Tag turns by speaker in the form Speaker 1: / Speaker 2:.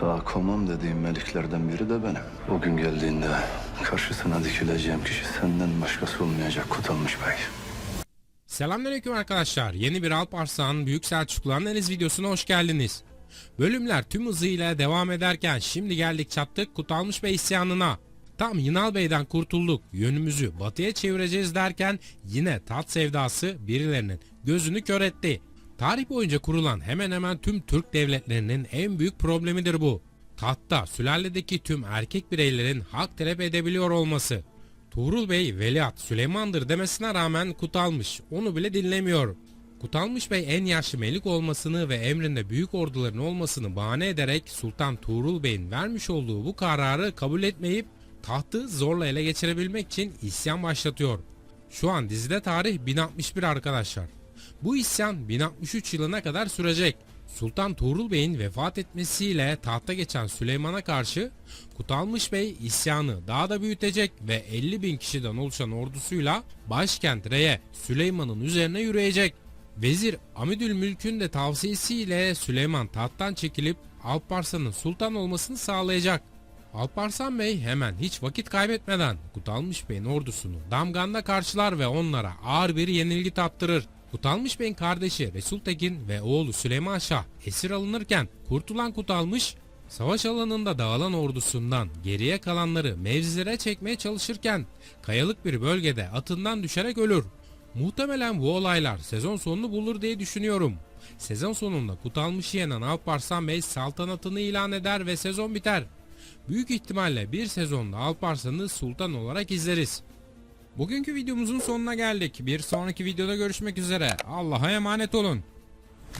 Speaker 1: Sağ komam dediğim meliklerden biri de benim. O gün geldiğinde karşısına dikileceğim kişi senden başkası olmayacak Kutalmış Bey.
Speaker 2: Selamünaleyküm arkadaşlar. Yeni bir Alparslan Büyük Selçuklu Analiz videosuna hoş geldiniz. Bölümler tüm hızıyla devam ederken şimdi geldik çattık Kutalmış Bey isyanına. Tam Yınal Bey'den kurtulduk, yönümüzü batıya çevireceğiz derken yine tat sevdası birilerinin gözünü kör etti. Tarih boyunca kurulan hemen hemen tüm Türk devletlerinin en büyük problemidir bu. Tahtta sülaledeki tüm erkek bireylerin hak talep edebiliyor olması. Tuğrul Bey veliaht Süleyman'dır demesine rağmen Kutalmış onu bile dinlemiyor. Kutalmış Bey en yaşlı melik olmasını ve emrinde büyük orduların olmasını bahane ederek Sultan Tuğrul Bey'in vermiş olduğu bu kararı kabul etmeyip tahtı zorla ele geçirebilmek için isyan başlatıyor. Şu an dizide tarih 1061 arkadaşlar. Bu isyan 1063 yılına kadar sürecek. Sultan Tuğrul Bey'in vefat etmesiyle tahta geçen Süleyman'a karşı Kutalmış Bey isyanı daha da büyütecek ve 50 bin kişiden oluşan ordusuyla başkent Re'ye Süleyman'ın üzerine yürüyecek. Vezir Amidülmülk'ün de tavsiyesiyle Süleyman tahttan çekilip Alparslan'ın sultan olmasını sağlayacak. Alparslan Bey hemen hiç vakit kaybetmeden Kutalmış Bey'in ordusunu Damgan'da karşılar ve onlara ağır bir yenilgi tattırır. Kutalmış Bey'in kardeşi Resul Tekin ve oğlu Süleyman Şah esir alınırken kurtulan Kutalmış savaş alanında dağılan ordusundan geriye kalanları mevzilere çekmeye çalışırken kayalık bir bölgede atından düşerek ölür. Muhtemelen bu olaylar sezon sonunu bulur diye düşünüyorum. Sezon sonunda Kutalmış'ı yenen Alparslan Bey saltanatını ilan eder ve sezon biter. Büyük ihtimalle bir sezonda Alparslan'ı sultan olarak izleriz. Bugünkü videomuzun sonuna geldik. Bir sonraki videoda görüşmek üzere. Allah'a emanet olun.